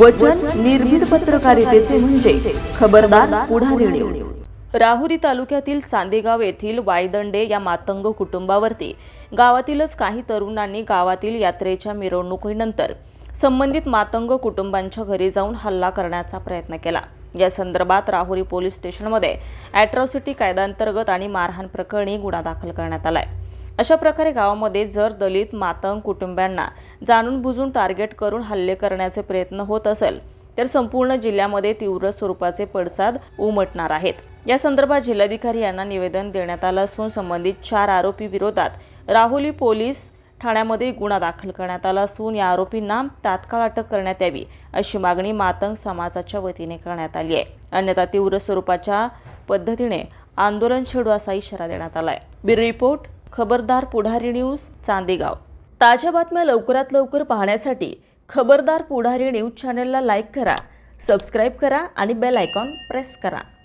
वचन निर्भीड पत्रकारितेचे म्हणजे खबरदार पुढारी न्यूज राहुरी तालुक्यातील चांदेगाव येथील वायदंडे या मातंग कुटुंबावरती गावातीलच काही तरुणांनी गावातील यात्रेच्या मिरवणुकीनंतर संबंधित मातंग कुटुंबांच्या घरी जाऊन हल्ला करण्याचा प्रयत्न केला. या संदर्भात राहुरी पोलीस स्टेशनमध्ये अॅट्रॉसिटी कायद्यांतर्गत आणि मारहाण प्रकरणी गुन्हा दाखल करण्यात आलाय. अशा प्रकारे गावामध्ये जर दलित मातंग कुटुंबांना जाणून बुजून टार्गेट करून हल्ले करण्याचे प्रयत्न होत असेल तर संपूर्ण जिल्ह्यामध्ये तीव्र स्वरूपाचे पडसाद उमटणार आहेत. या संदर्भात जिल्हाधिकारी यांना निवेदन देण्यात आलं असून संबंधित चार आरोपी विरोधात राहुली पोलीस ठाण्यामध्ये गुन्हा दाखल करण्यात आला असून या आरोपींना तात्काळ अटक करण्यात यावी अशी मागणी मातंग समाजाच्या वतीने करण्यात आली आहे. अन्यथा तीव्र स्वरूपाच्या पद्धतीने आंदोलन छेडू असा इशारा देण्यात आलाय. ब्युरो रिपोर्ट खबरदार पुढारी न्यूज चांदेगाव. ताज्या बातम्या लवकरात लवकर पाहण्यासाठी खबरदार पुढारी न्यूज चॅनलला लाईक करा सबस्क्राईब करा आणि बेल आयकॉन प्रेस करा.